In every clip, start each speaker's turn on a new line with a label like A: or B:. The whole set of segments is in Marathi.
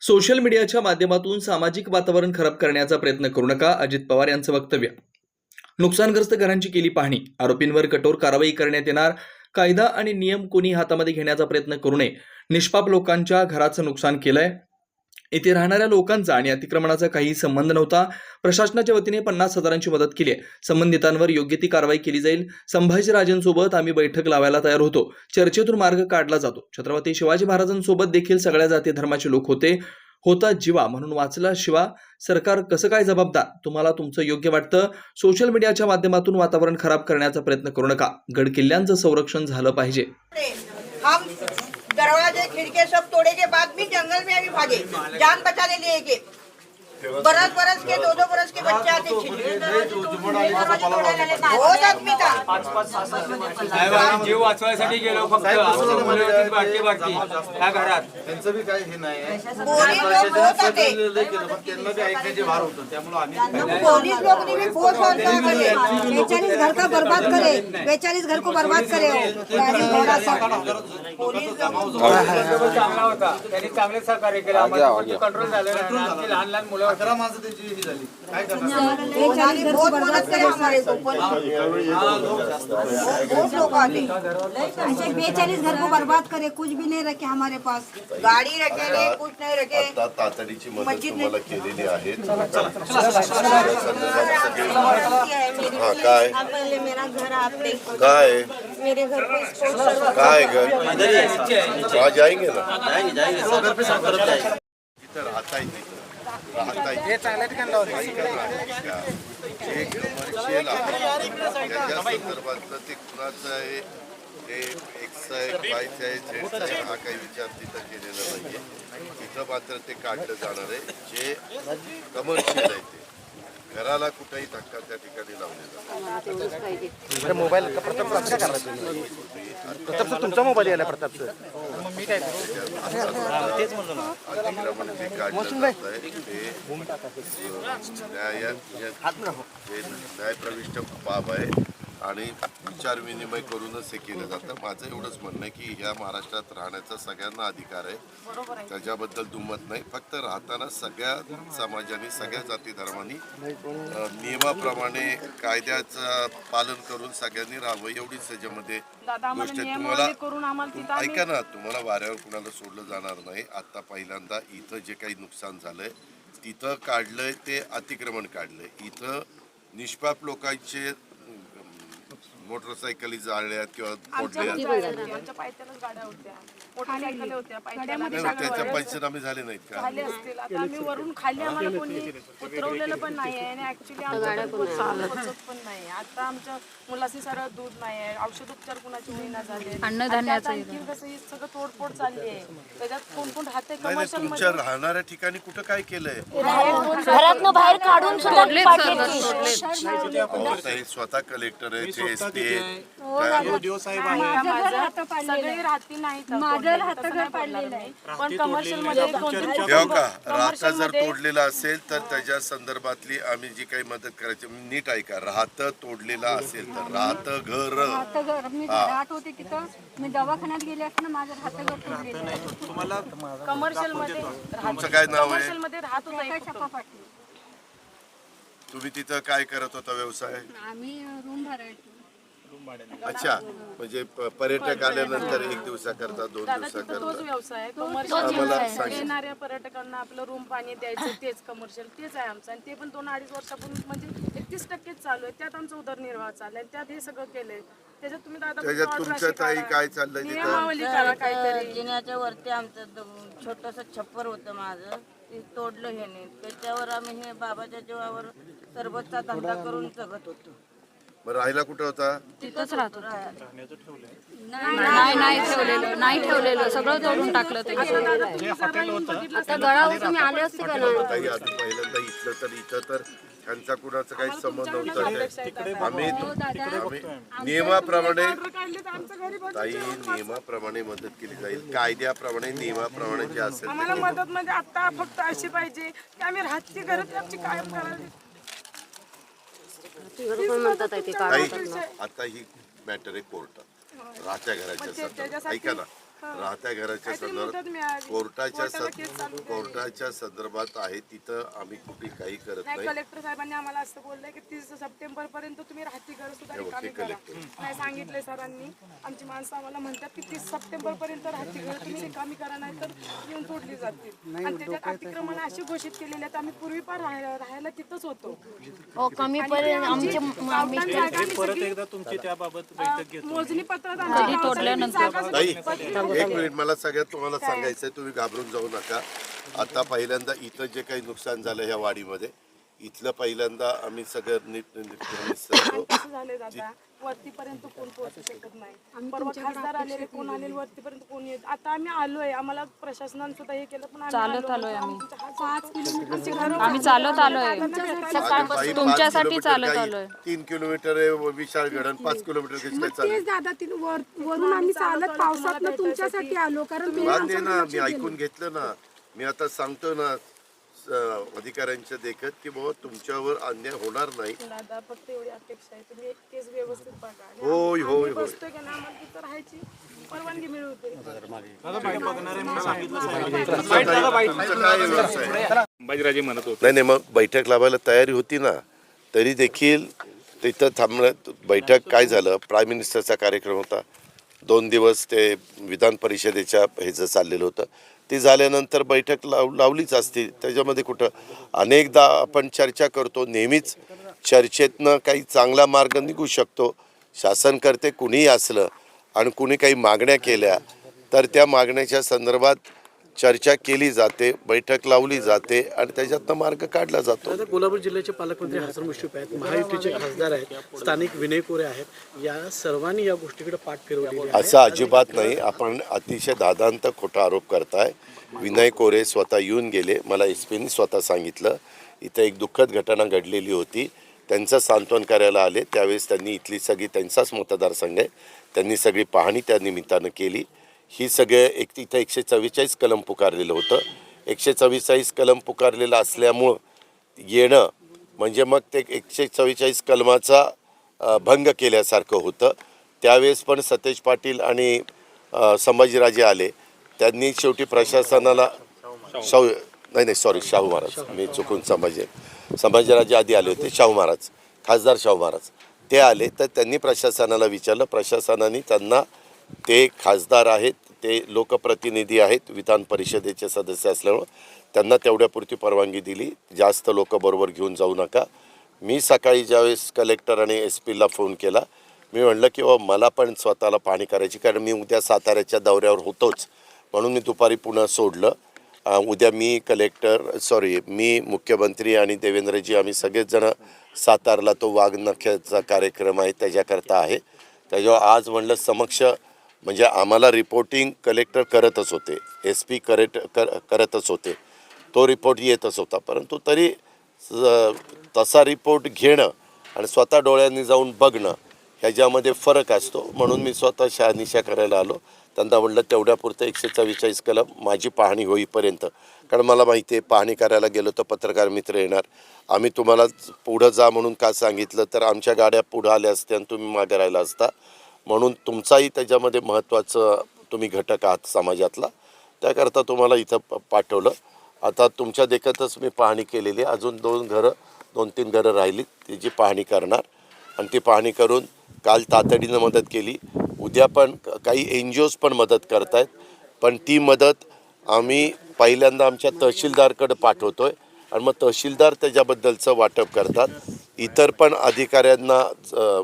A: सोशल मीडियाच्या माध्यमातून सामाजिक वातावरण खराब करण्याचा प्रयत्न करू नका अजित पवार यांचं वक्तव्य. नुकसानग्रस्त घरांची केली पाहणी. आरोपींवर कठोर कारवाई करण्यात येणार. कायदा आणि नियम कोणी हातामध्ये घेण्याचा प्रयत्न करू नये. निष्पाप लोकांच्या घराचं नुकसान केलंय. येथे राहणाऱ्या लोकांचा आणि अतिक्रमणाचा काही संबंध नव्हता. प्रशासनाच्या वतीने पन्नास हजारांची मदत केली आहे. संबंधितांवर योग्य ती कारवाई केली जाईल. संभाजीराजेंसोबत आम्ही बैठक लावायला तयार होतो. चर्चेतून मार्ग काढला जातो. छत्रपती शिवाजी महाराजांसोबत देखील सगळ्या जाती धर्माचे लोक होते. होता जीवा म्हणून वाचला शिवा. सरकार कसं काय जबाबदार? तुम्हाला तुमचं योग्य वाटतं? सोशल मीडियाच्या माध्यमातून वातावरण खराब करण्याचा प्रयत्न करू नका. गड किल्ल्यांचं संरक्षण झालं पाहिजे.
B: खिड़के सब तोड़े के बाद भी जंगल में अभी भागे। जान बचाने लिए के बरस बरस के दो दो बरस के बच्चे आते बहुत आदमी था
C: साहेब आम्ही जीव वाचवायसाठी गेलो फक्त. मुलं होती बाटली बाटली त्या घरात.
D: त्यांचं बी काही हे नाही आहे.
B: पोलीस लोग बहुत आते
D: लय केलं, पण त्यांना बी ऐकण्याचे भार होतं. त्यामुळे आम्ही
B: पुलिस लोग ने भी बहुत करे
E: बेचालीस घर का बर्बाद करे? बेचालीस घर को बर्बाद करे हो।
B: पुलिस
C: चांगला होता. त्यांनी चांगले सहकार्य केलं. आम्हाला कंट्रोल झालं. नाही. आमची लहान लहान मुलं होती.
D: अकरा माणसं त्यांची ही झाली. काय करणार?
E: बेचालीस घर को
B: बहुत
E: बर्बाद
B: करे हमारे को बहुत लोग आते
E: ऐसे बेचालीस घर को बर्बाद करे कुछ भी नहीं रखे हमारे पास.
B: गाड़ी रखे नहीं कुछ नहीं रखे.
F: आता तातडीची मदत तुम्हाला केलेली आहे.
E: मेरे
F: हाँ, क्या?
E: आप पहले मेरा घर आप देखो.
F: काय?
E: मेरे घर को स्पोर्ट्स
F: काय घर? जाएँगे ना? इथं राहता येते राहता येते जे कमर्शियल त्याच्या संदर्भातलं ते कुणाचं आहे ते एक्स आहे वायचं आहे झेडचं आहे हा काही विचार तिथं केलेला नाहीये तिथं मात्र ते काढलं जाणार आहे जे कमर्शियल आहे ते घराला कुठेही धक्का त्या ठिकाणी लावले जातो
G: मोबाईल प्रताप तुमचा मोबाईल यायला प्रताप
F: अतिक्रमण आहे ते न्याय बाब आहे आणि विचार विनिमय करूनच हे केलं जातं. माझं एवढंच म्हणणं आहे की ह्या महाराष्ट्रात राहण्याचा सगळ्यांना अधिकार आहे. त्याच्याबद्दल दुमत नाही. फक्त राहताना सगळ्या समाजाने सगळ्या जाती धर्मांनी नियमाप्रमाणे कायद्याचं पालन करून सगळ्यांनी राहावं. एवढीच त्याच्यामध्ये गोष्ट आहे.
H: नियमावली करून आम्हाला तिथं
F: तुम-
H: आम्ही
F: ऐका ना तुम्हाला वाऱ्यावर कुणाला सोडलं जाणार नाही. आता पहिल्यांदा इथं जे काही नुकसान झालंय तिथं काढलंय ते अतिक्रमण काढलंय. इथं निष्पाप लोकांचे मोटरसायकली जाळल्यात किंवा फोडल्यात
H: आमच्या पायथ्यालाच गाड्या होत्या. मोटरसायकल होत्या पायथ्याला.
F: नाही, मग त्याचे पंचनामे झाले नाहीत का?
H: झाले असतील. आता आम्ही वरून खाली आम्हाला कोणी उतरवलेलं पण नाही आहे आणि ऍक्च्युली पोचत पण नाही. आता आमच्या मुलाशी सरळ दूध नाही आहे औषध उपचार कुणाचे होईना झाले अन्नधान्याचं आणखी कसं हे सगळं तोडफोड चालली आहे त्याच्यात कोण कोण राहते
F: नाही नाही,
H: कमर्शियल
F: तुमच्या राहणाऱ्या ठिकाणी कुठं काय केलंय?
I: घरातनं बाहेर काढून सुद्धा पाठवली.
F: अहो, आता हे स्वतः कलेक्टर आहे जे एस पी
H: सगळे राहती नाही माझं घर पाडलेलं आहे. पण कमर्शियलमध्ये कोणती
F: तेव्हा का? राहता जर तोडलेला असेल तर त्याच्या संदर्भातली आम्ही जी काही मदत करायची नीट ऐका. राहतं तोडलेलं असेल तर राहतं घर.
E: घर. मी घरात होते तिथं. मी दवाखान्यात गेले असताना माझं हात घर तोडलेलं
H: कमर्शियलमध्ये
F: तुमचं काय नाव आहे?
H: कमर्शियलमध्ये राहत होता एक
E: छपा पाटली.
F: तुम्ही तिथं काय करत होता व्यवसाय?
E: आम्ही रूम भरायचो.
F: अच्छा म्हणजे पर्यटक आल्यानंतर एक दिवसाकरता दोन
H: दादा तिथं तोच
F: दिवसाकरता
H: व्यवसाय आहे
F: आम्हाला
H: कमर्शियल
F: सांगा.
H: येणाऱ्या पर्यटकांना आपलं रूम पाणी द्यायचं तेच कमर्शियल तेच आहे आमचं. आणि ते पण दोन अडीच वर्षापूर्वी म्हणजे एकतीस टक्केच चालू आहे. त्यात आमचा उदरनिर्वाह चाललाय त्यात हे सगळं केलंय. त्याच्यात तुम्ही दादा
F: त्याच्यात
H: फक्त
F: तुमचं
H: अठराशे
F: ताई
H: काढा.
F: काय चाललंय तिथं?
H: नियमावली करा काहीतरी.
I: जिन्याच्या वरती आमचं छोटस छप्पर होतं माझं. ते तोडलं ह्याने. त्याच्यावर आम्ही हे बाबाच्या जीवावर सरबतचा धंदा करून जगत होतो.
F: मग राहायला कुठं होता?
I: तिथंच राहतो
J: नाही नाही ठेवलेलं नाही ठेवलेलं. सगळं तोडून टाकलं ते आता गळावर तुम्ही आले असते का ना
F: ताई आधी पहिल्यांदा इथलं तर इथं तर त्यांचा कुणाचा काही संबंध नव्हता. आम्ही आम्ही नियमाप्रमाणे. ताई नियमाप्रमाणे मदत केली जाईल. कायद्याप्रमाणे नियमाप्रमाणे जे असेल ते
H: आम्हाला मदत म्हणजे आता फक्त अशी पाहिजे की आम्ही राहती घरात आमची कायम करावी
J: पण म्हणतात आहे ते
F: ताई आता ही मॅटर आहे कोर्टात. राहत्या घराच्या संदर्भात. ऐका ना. राहत्या घराच्या संदर्भात. कोर्टाच्या कोर्टाच्या संदर्भात आहे तिथं आम्ही कुठे काही करत
H: नाही कलेक्टर साहेबांनी आम्हाला असं बोललंय की तीस सप्टेंबर पर्यंत तुम्ही राहती घर सुद्धा. नाही सांगितले सरांनी. आमची माणसं आम्हाला म्हणतात की तीस सप्टेंबर पर्यंत राहती घर तुम्ही रिकामी करा नाही तर येऊन सोडली जातील. आणि त्याच्यात अतिक्रमण अशी घोषित केलेली आहेत आम्ही पूर्वी पण राहायला तिथंच होतो.
J: हो कमी
H: मोजणी पत्रात आमची
F: एक मिनिट मला सगळ्यात तुम्हाला सांगायचंय तुम्ही घाबरून जाऊ नका. आता पहिल्यांदा इथं जे काही नुकसान झालं ह्या वाडीमध्ये इथलं पहिल्यांदा आम्ही सगळं नीट
H: वरतीपर्यंत कोण पोहोचू शकत नाही. परवा खासदार आलेले कोण आलेले वरतीपर्यंत कोण येत? आता आम्ही आलोय. आम्हाला प्रशासनाने सुद्धा हे केलं पण चालत आलोय आम्ही.
J: आम्ही चालत आलोय. तुमच्यासाठी चालत आलोय
F: तीन किलोमीटर आहे विशाळ गडण पाच किलोमीटर
H: दादा वरून आम्ही चालत पावसात तुमच्यासाठी आलो कारण
F: मी ऐकून घेतलं ना. मी आता सांगतो ना अधिकाऱ्यांच्या देखत की बाबा तुमच्यावर अन्याय होणार नाही.
H: दादा फक्त एवढी अपेक्षा आहे. तुम्ही एक केस व्यवस्थित बघा. आणि
F: होय होय होय.
H: बसतोय का ना आम्हाला तिथं राहायची परवानगी मिळवते
F: तुमचं काय व्यवसाय आहे?
C: संभाजीराजे म्हणत होते.
F: नाही नाही मग बैठक लावायला तयारी होती ना तरी देखील तिथं थांबणं बैठक काय झालं? प्राईम मिनिस्टरचा कार्यक्रम होता. दोन दिवस ते विधान परिषदेच्या ह्याचं चाललेलं होतं. ती झाल्यानंतर बैठक लाव लावलीच असते. त्याच्यामध्ये कुठं अनेकदा आपण चर्चा करतो नेहमीच चर्चेतनं काही चांगला मार्ग निघू शकतो. शासनकर्ते कुणीही असलं आणि कुणी काही मागण्या केल्या तर त्या मागण्याच्या संदर्भात चर्चा केली जाते बैठक लावली जाते आणि त्याच्यातनं मार्ग काढला जातो.
G: कोल्हापूर जिल्ह्याचे पालकमंत्री हसन मुश्रीफ आहेत महायुतीचे खासदार आहेत स्थानिक विनय कोरे आहेत. या सर्वांनी या गोष्टीकडे पाठ फिरवलेली आहे.
F: असं अजिबात नाही. आपण अतिशय दादांत खोटा आरोप करताय. विनय कोरे स्वतः येऊन गेले. मला एस पीने स्वतः सांगितलं. इथं एक दुःखद घटना घडलेली होती. त्यांचं सांत्वन करायला आले. त्यावेळेस त्यांनी इथली सगळी त्यांचाच मतदारसंघ आहे. त्यांनी सगळी पाहणी त्या निमित्तानं केली. ही सगळे एक तिथं एकशे चव्वेचाळीस कलम पुकारलेलं होतं. एकशे चव्वेचाळीस कलम पुकारलेलं असल्यामुळं येणं म्हणजे मग ते एकशे चव्वेचाळीस कलमाचा भंग केल्यासारखं होतं. त्यावेळेस पण सतेज पाटील आणि संभाजीराजे आले. त्यांनी शेवटी प्रशासनाला शाहू नाही नाही सॉरी शाहू महाराज. मी चुकून संभाजी संभाजीराजे आधी आले होते. शाहू महाराज खासदार शाहू महाराज. ते आले तर त्यांनी प्रशासनाला विचारलं. प्रशासनाने त्यांना ते खासदार आहेत ते लोकप्रतिनिधी आहेत विधान परिषदेचे सदस्य असल्यामुळं त्यांना तेवढ्यापुरती परवानगी दिली. जास्त लोक बरोबर घेऊन जाऊ नका. मी सकाळी ज्यावेळेस कलेक्टर आणि एस पीला फोन केला मी म्हणलं की बाबा मला पण स्वतःला पाहणी करायची कारण मी उद्या साताऱ्याच्या दौऱ्यावर होतोच. म्हणून मी दुपारी पुन्हा सोडलं. उद्या मी कलेक्टर सॉरी मी मुख्यमंत्री आणि देवेंद्रजी आम्ही सगळेचजणं सातारला तो वाघनख्याचा कार्यक्रम आहे त्याच्याकरता आहे. त्याच्यावर आज म्हणलं समक्ष म्हणजे आम्हाला रिपोर्टिंग कलेक्टर करतच होते. एस पी करेट कर करतच होते. तो रिपोर्ट येतच होता. परंतु तरी तसा रिपोर्ट घेणं आणि स्वतः डोळ्यांनी जाऊन बघणं ह्याच्यामध्ये फरक असतो. म्हणून मी स्वतः शहानिशा करायला आलो. त्यांना म्हणलं तेवढ्यापुरतं एकशे चव्वेचाळीस कलम माझी पाहणी होईपर्यंत. कारण मला माहिती आहे पाहणी करायला गेलो तर पत्रकार मित्र येणार. आम्ही तुम्हाला पुढं जा म्हणून का सांगितलं? तर आमच्या गाड्या पुढं आल्या असत्या आणि तुम्ही मागे राहिला असता. म्हणून तुमचाही त्याच्यामध्ये महत्त्वाचं तुम्ही घटक आहात समाजातला. त्याकरता तुम्हाला इथं प- पाठवलं. आता तुमच्या देखतच मी पाहणी केलेली आहे. अजून दोन घरं दोन तीन घरं राहिली त्याची पाहणी करणार. आणि ती पाहणी करून काल तातडीनं मदत केली. उद्या पण काही एन जी ओज पण मदत करत आहेत पण ती मदत आम्ही पहिल्यांदा आमच्या तहसीलदारकडे आहे आणि मग तहसीलदार त्याच्याबद्दलचं वाटप करतात. इतर पण अधिकाऱ्यांना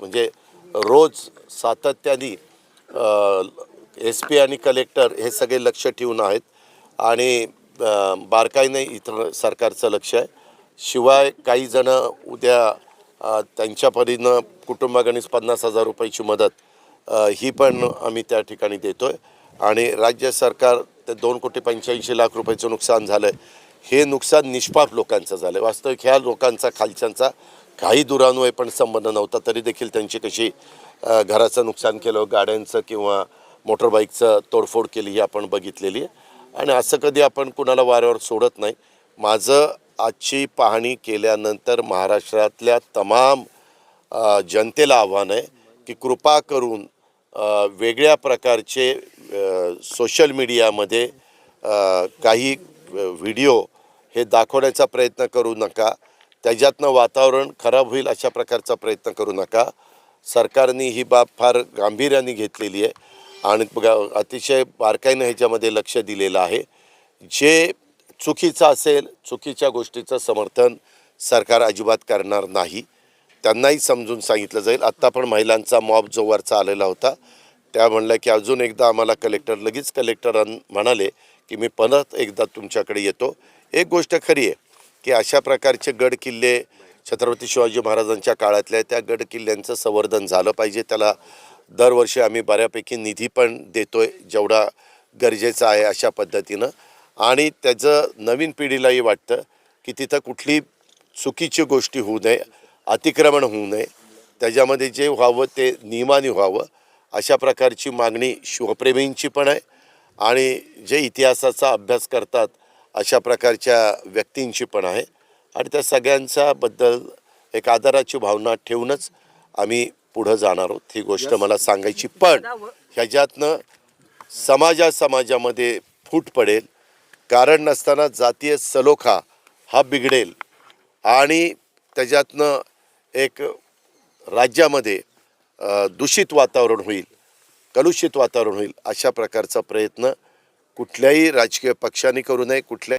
F: म्हणजे रोज सातत्याने एस पी आणि कलेक्टर हे सगळे लक्ष ठेवून आहेत. आणि बारकाईने इथं सरकारचं लक्ष आहे. शिवाय काही जण उद्या त्यांच्या परीनं कुटुंबागणीस पन्नास हजार रुपयाची मदत ही पण आम्ही त्या ठिकाणी देतो आहे आणि राज्य सरकार ते दोन कोटी पंच्याऐंशी लाख रुपयाचं नुकसान झालं आहे हे नुकसान निष्पाप लोकांचं झालं आहे वास्तविक ह्या लोकांचा खालच्यांचा काही दुरान्वय पण संबंध नव्हता तरी देखील त्यांची कशी घराचं नुकसान केलं गाड्यांचं किंवा मोटरबाईकचं तोडफोड केली ही आपण बघितलेली आहे. आणि असं कधी आपण कुणाला वाऱ्यावर सोडत नाही. माझं आजची पाहणी केल्यानंतर महाराष्ट्रातल्या तमाम जनतेला आव्हान आहे की कृपा करून वेगळ्या प्रकारचे सोशल मीडियामध्ये काही व्हिडिओ हे दाखवण्याचा प्रयत्न करू नका. त्याच्यातनं वातावरण खराब होईल अशा प्रकारचा प्रयत्न करू नका. सरकारने ही बाब फार गांभीर्याने घेतलेली आहे. आणि बघा, अतिशय बारकाईनं ह्याच्यामध्ये लक्ष दिलेलं आहे. जे चुकीचं असेल चुकीच्या गोष्टीचं समर्थन सरकार अजिबात करणार नाही. त्यांनाही समजून सांगितलं जाईल. आत्ता पण महिलांचा मॉब जो वरचा आलेला होता त्या म्हणल्या की अजून एकदा आम्हाला कलेक्टर लगेच कलेक्टर म्हणाले की मी परत एकदा तुमच्याकडे येतो. एक गोष्ट खरी आहे. की अशा प्रकारचे गड किल्ले छत्रपती शिवाजी महाराजांच्या काळातल्या त्या गड किल्ल्यांचं संवर्धन झालं पाहिजे. त्याला दरवर्षी आम्ही बऱ्यापैकी निधी पण देतोय जेवढा गरजेचं आहे अशा पद्धतीनं. आणि त्याचं नवीन पिढीलाही वाटतं की तिथं कुठली चुकीची गोष्टी होऊ नये अतिक्रमण होऊ नये. त्याच्यामध्ये जे व्हावं ते नियमाने व्हावं. अशा प्रकारची मागणी शिवप्रेमींची पण आहे. आणि जे इतिहासाचा अभ्यास करतात अशा प्रकारच्या व्यक्तींची पण आहे. आणि त्या सगळ्यांच्या बद्दल एक आदराची भावना ठेवूनच आम्ही पुढं जाणार आहोत. ही गोष्ट मला सांगायची. पण ह्याच्यातनं समाजा समाजामध्ये फूट पडेल. कारण नसताना जातीय सलोखा हा बिघडेल. आणि त्याच्यातनं एक राज्यामध्ये दूषित वातावरण होईल कलुषित वातावरण होईल अशा प्रकारचा प्रयत्न कुठल्याही राजकीय पक्षाने करू नये कुठल्या